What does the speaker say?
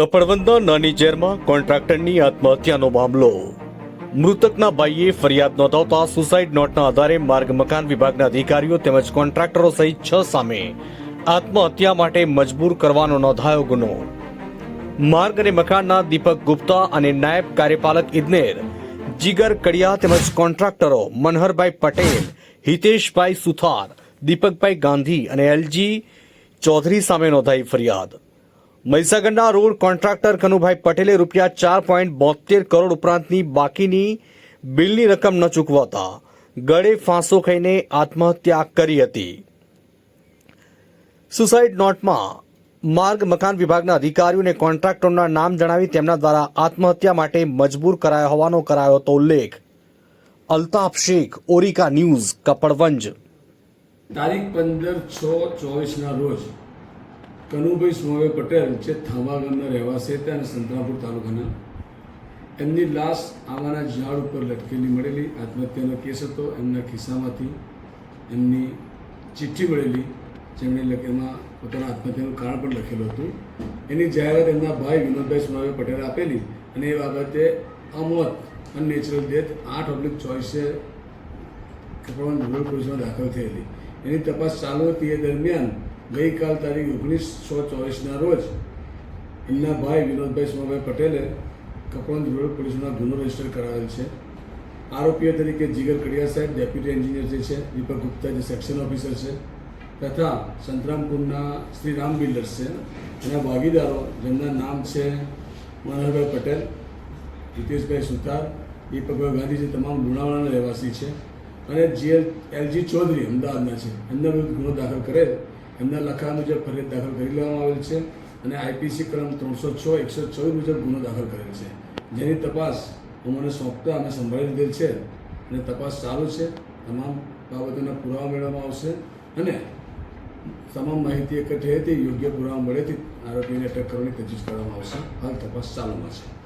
કપડવંદના નાની ઝેરમાં કોન્ટ્રાક્ટરની આત્મહત્યાનો મામલો. મૃતકના ભાઈએ ફરિયાદ નોંધાવતા સુસાઇડ નોટના આધારે માર્ગ મકાન વિભાગના અધિકારીઓ તેમજ કોન્ટ્રાક્ટરો સહિત છ સામે આત્મહત્યા માટે મજબૂર કરવાનો નોંધાયો ગુનો. માર્ગ અને મકાનના દીપક ગુપ્તા અને નાયબ કાર્યપાલક ઇજનેર જીગર કડિયા તેમજ કોન્ટ્રાક્ટરો મનહરભાઈ પટેલ, હિતેશભાઈ સુથાર, દીપકભાઈ ગાંધી અને એલજી ચૌધરી સામે નોંધાઈ ફરિયાદ. મહીસાગરના રોડ કોન્ટ્રાક્ટર કનુભાઈ પટેલે રૂપિયા ચાર પોઈન્ટ બોતેર કરોડ ઉપરાંતની બાકીની બિલની રકમ ન ચૂકવતા ગળે ફાંસો ખાઈને આત્મહત્યા કરી હતી. સુસાઇડ નોટમાં માર્ગ મકાન વિભાગના અધિકારીઓ અને કોન્ટ્રાક્ટરોના નામ જણાવી તેમના દ્વારા આત્મહત્યા માટે મજબૂર કરાયો હોવાનો કરાયો હતો ઉલ્લેખ. અલ્તાફ શેખ, ઓરિકા ન્યૂઝ, કપડવંજ. તારીખ પંદર છ ચોવીસના રોજ કનુભાઈ સુમાવે પટેલ જે થાંભા ગામના રહેવાસી હતા અને સંતરાપુર તાલુકાના. એમની લાશ આવાના ઝાડ ઉપર લટકેલી મળેલી, આત્મહત્યાનો કેસ હતો, એમના ખિસ્સામાંથી એમની ચિઠ્ઠી મળેલી, જેમણે એમાં પોતાના આત્મહત્યાનું કારણ પણ લખેલું હતું. એની જાહેરાત એમના ભાઈ વિનોદભાઈ સુમાભાઈ પટેલે આપેલી અને એ બાબતે અમોત અનનેચરલ ડેથ આઠ ઓબ્લિક ચોવીસે કપડવાની રૂરલ પોલીસમાં દાખલ થયેલી. એની તપાસ ચાલુ હતી એ દરમિયાન ગઈકાલ તારીખ ઓગણીસો ચોવીસના રોજ એમના ભાઈ વિનોદભાઈ સોમાભાઈ પટેલે કપડવંજ રૂરલ પોલીસમાં ગુનો રજિસ્ટર કરાવેલ છે. આરોપીઓ તરીકે જીગર કડિયા સાહેબ, ડેપ્યુટી એન્જિનિયર જે છે, દીપક ગુપ્તા જે સેક્શન ઓફિસર છે, તથા સંતરામપુરના શ્રી રામ બિલ્ડર્સ છે. એના ભાગીદારો, જેમના નામ છે મનોહરભાઈ પટેલ હિતેશભાઈ સુતાર, દીપકભાઈ ગાંધી જે તમામ લુણાવાડાના રહેવાસી છે. અને જીએલ એલજી ચૌધરી અમદાવાદના છે. એમના વિરુદ્ધ ગુનો દાખલ કરેલ એમના લખા મુજબ ફરિયાદ દાખલ કરી લેવામાં આવેલ છે અને આઈપીસી કલમ ત્રણસો છ એકસો ચોવીસ મુજબ ગુનો દાખલ કરેલ છે. જેની તપાસ અમને સોંપતા અમે સંભાળી લીધેલ છે અને તપાસ ચાલુ છે. તમામ બાબતોના પુરાવા મેળવવામાં આવશે અને તમામ માહિતી એકઠી હતી, યોગ્ય પુરાવા મળેથી આરોપીને અટક કરવાની તજવીજ કરવામાં આવશે. હાલ તપાસ ચાલુમાં છે.